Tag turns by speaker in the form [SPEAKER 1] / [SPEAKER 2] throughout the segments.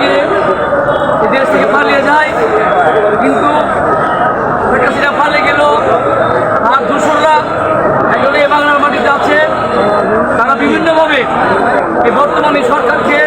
[SPEAKER 1] গিয়ে দেশ থেকে পালিয়ে যায়। কিন্তু শেখ পালিয়ে গেল। আর দূষণরা এখন এই বাংলার মাটিতে আছে। তারা বিভিন্নভাবে এই বর্তমানে সরকারকে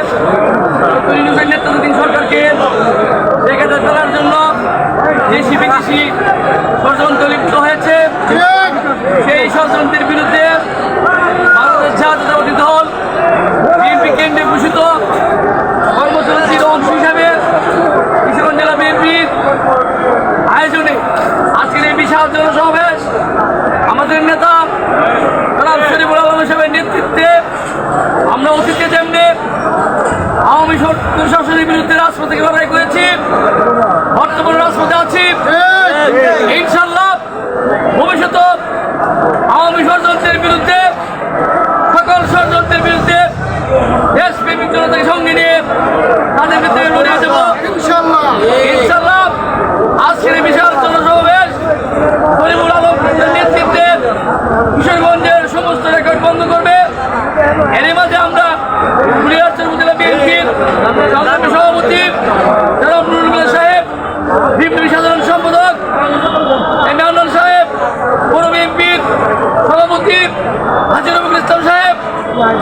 [SPEAKER 1] রাজপথে লড়াই করেছি। বর্তমানে রাজপথে আছি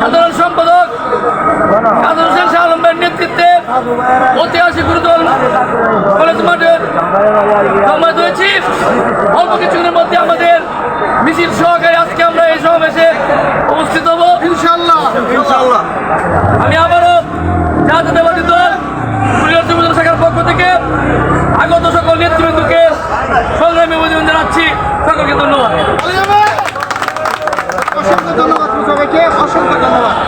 [SPEAKER 1] সাধারণ সম্পাদক সাধারণ শেখ আলমের নেতৃত্বে ঐতিহাসিক গুরুদল কলেজ মাঠের সময় রয়েছি অল্প কিছুক্ষণের মধ্যে আমাদের মিছিল সহকারে আজকে আমরা এই সমাবেশে উপস্থিত হব।
[SPEAKER 2] ইনশাল্লাহ ইনশাল্লাহ
[SPEAKER 1] আমি আবারও জাতীয়তাবাদী দল কুড়িয়ার শাখার পক্ষ থেকে আগত সকল নেতৃবৃন্দকে সংগ্রামী অভিযোজন জানাচ্ছি। সকলকে ধন্যবাদ।